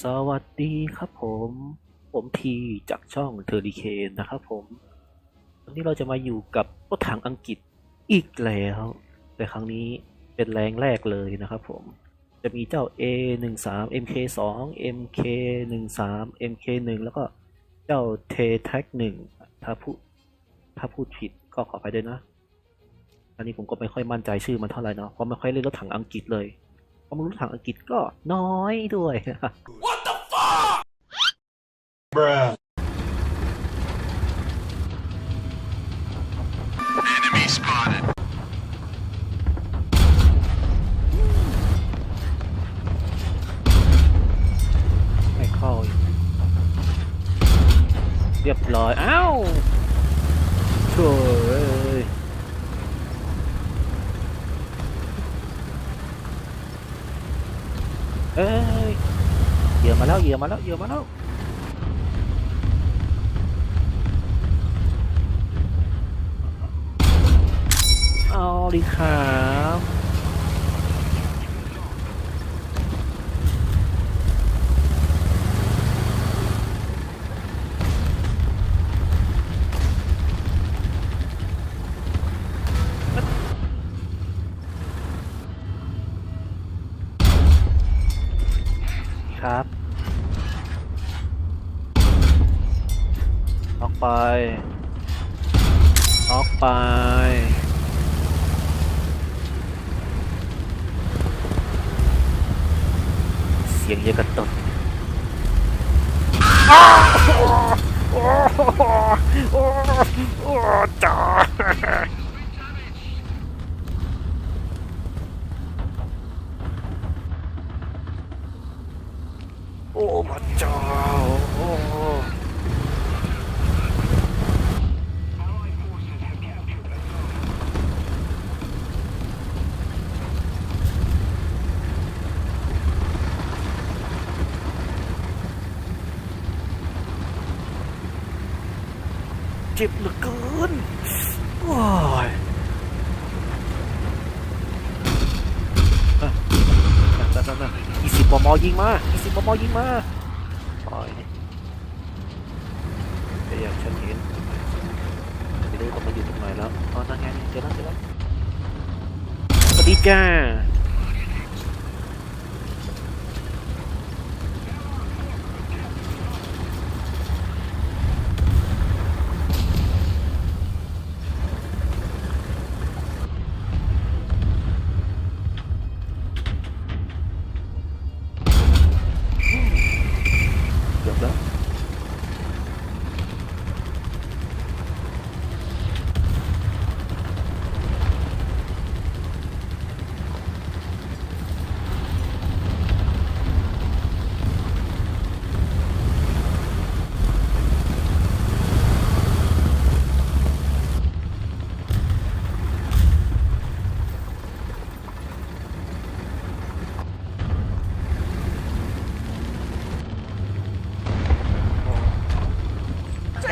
สวัสดีครับผม ผมทีจากช่องเทอริเคนนะครับผมวันนี้เราจะมาอยู่กับรถถังอังกฤษอีกแล้ว แต่ครั้งนี้เป็นแรงแรกเลยนะครับผม จะมีเจ้า A 1 3 MK 2 MK 1 3 MK 1 แล้วก็เจ้า T Tag 1ถ้าพูดถ้าพูดผิดก็ขอไปด้วยนะ อันนี้ผมก็ไม่ค่อยมั่นใจชื่อมันเท่าไหร่เนาะเพราะไม่ค่อยเล่นรถถังอังกฤษเลย เพราะมันรถถังอังกฤษก็น้อยด้วย Bruh. Enemy spotted. ไม่เข้าอีกเรียบร้อย อ้าวโถ่ เอ้ยเอ้ยเหยื่อมาแล้วเหยื่อมาแล้วเหยื่อมาแล้วเอาดิครับ ครับออกไปออกไป เสียงเยอะกันตดจ้าโอ้พระเจ้าโอ้เจ็บ เหลือเกินว้ายนั่นนั่นนั่นยี่สิบ มอยิงมายี่สิบมอยิงมาปล่อยแต่อย่างฉันเห็นไม่รู้ต้องมาอยู่ตรงไหนแล้วอ๋อนั่นไงเจอแล้วเจอแล้วสวัสดีจ้า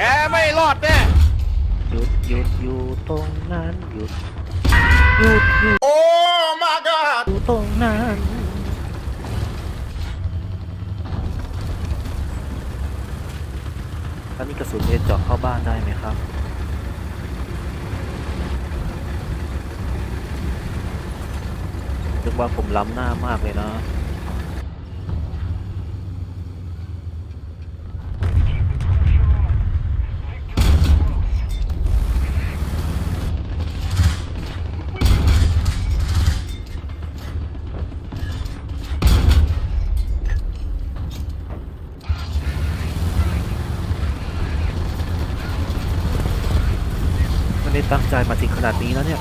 แกไม่รอดแน่หยุดหยุดอยู่ตรงนั้นหยุดหยุดหยุด Oh my god! อยู่ตรงนั้นแล้วนี่กระสุนจะเจาะเข้าบ้านได้ไหมครับนึกว่าผมล้ำหน้ามากเลยนะ ได้ตั้งใจมาถึงขนาดนี้แล้วเนี่ย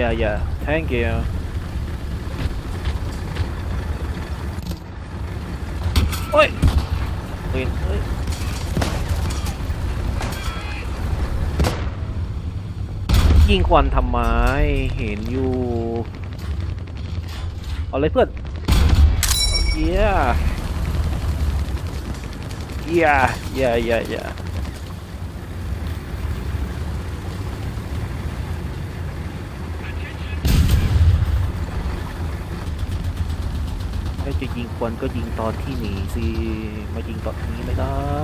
Yeah, yeah. Thank you. โอ้ยเฮ้ยเฮ้ยยิงควันทำไมเห็นอยู่ เอาเลยเพื่อนเยียเยียเยียเยียถ้าจะยิงควันก็ยิงตอนที่หนีสิ มายิงตอนนี้ไม่ได้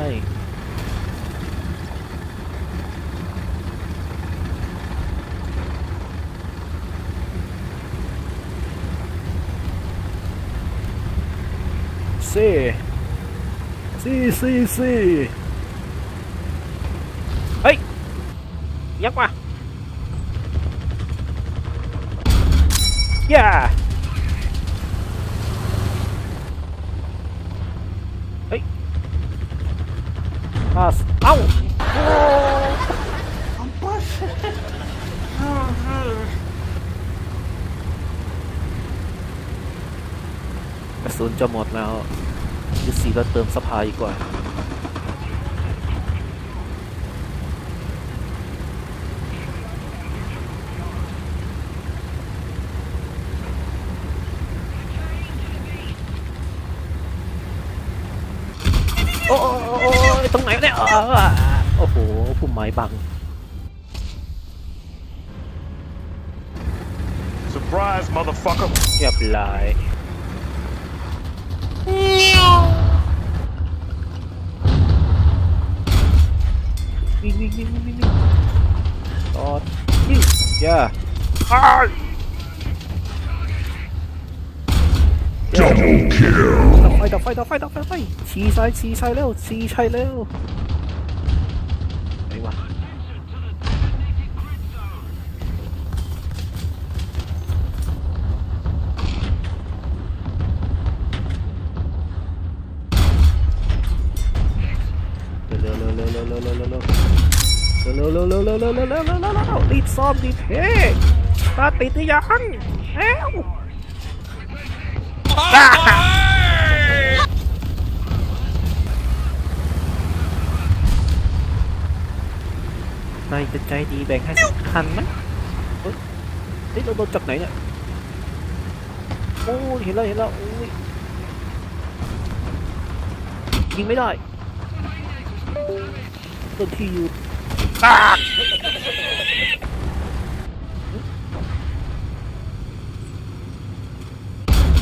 ซีซีซีซีเฮ้ย ยักษ์มาย่าเฮ้ยอาสเอ้าโอ้กระ สุนจะหมดแล้วยึดสีแล้วเติมสะพายดีกว่าโอ้โอ้อ้โอ้ตรงไหนเนี่ยโอ้โหพุ่มไม้บัง Surprise, motherfucker. เรียบร้อย วิ่งวิ่งวิ่งวิ่งวิ่งวิ่งตอดยิงย่าอ้าย Double kill. ดับไฟดับไฟดับไฟดับไฟดับไฟชี้ซ้ายชี้ซ้ายเร็วชี้ซ้ายเร็ว เร็วเร็วเร็วเร็วเร็วรีบซ่อมดีบเทตาติดหรืยังเอ้วนายจะใจดีแบ่งให้คันไหมเฮ้ยเราโดนจากไหนเนี่ยโอ้เห็นแล้วเห็นแล้วอ้ยยิงไม่ได้โดนที่อยู่ ตาก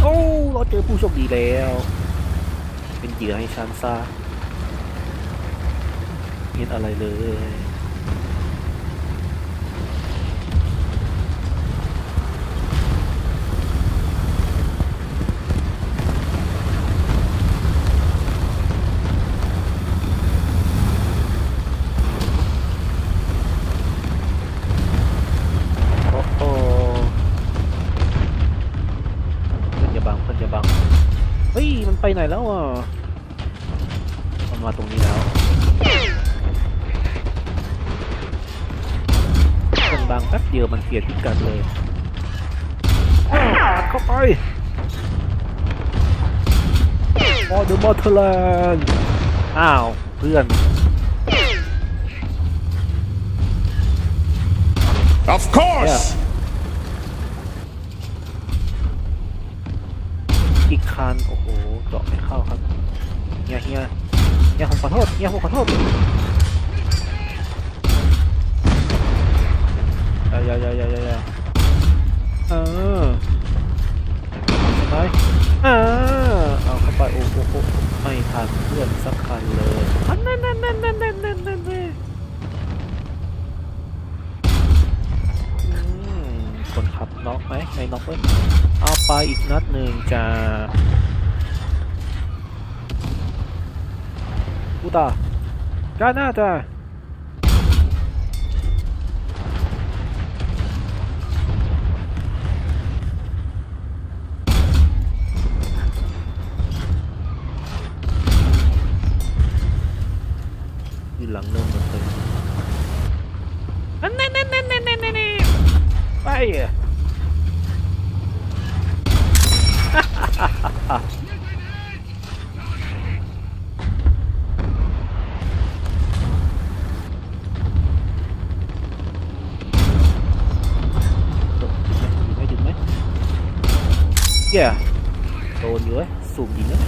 โอ้เราเจอผู้โชคดีแล้ว เป็นเหยื่อให้ฉันซะเห็นอะไรเลย บังเพื่อนอย่าบังเฮ้ย มันไปไหนแล้วอะ มันมาตรงนี้แล้วเพื่อนบังแป๊บเดียวมันเปลี่ยนพิกัดเลยอ้าวอัดเข้าไปมอเดอร์มอเทอร์แลนด์อ้าว เพื่อน Of course. อี คานโอ้โหเจาะไม่เข้าครับเฮียเฮียเฮียผมขอโทษเฮียผมขอโทษอย่าอย่าอย่าอย่าอย่าเออไปเออเอาเข้าไปโอ้โหไม่ทันเพื่อนสักคันเลยอันนั่นนั่นนั่นนั่นนั่นนั่นนั่นคนขับน็อกไหมไอ้น็อกเลย เอาไปอีกนัดหนึ่งจ้ากูตากาหน้าจ้าอยู่หลังเนินหมดเลยอันนั่นนั่นนั่นนั่นนั่นนั่นไป ซูมดีเนาะ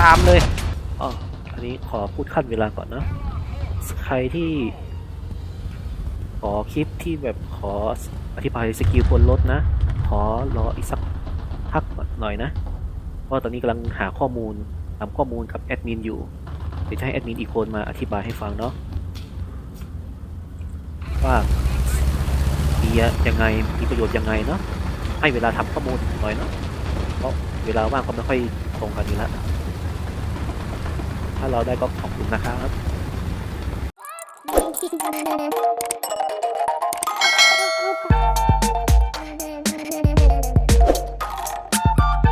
ตามเลยอ๋ออันนี้ขอพูดขั้นเวลาก่อนนะ ใครที่ ขอคลิปที่แบบขออธิบายสกิลบนรถนะ ขอรออีกสักพักหน่อยนะเพราะตอนนี้กำลังหาข้อมูลทำข้อมูลกับแอดมินอยู่ เดี๋ยวจะให้แอดมินอีกคนมาอธิบายให้ฟังเนาะว่ามียังไงมีประโยชน์ยังไงเนาะให้เวลาทำข้อมูลหน่อยเนาะเพราะเวลาว่างก็ไม่ค่อยตรงกันอยู่แล้ว ถ้าเราได้ก็ขอบคุณนะครับ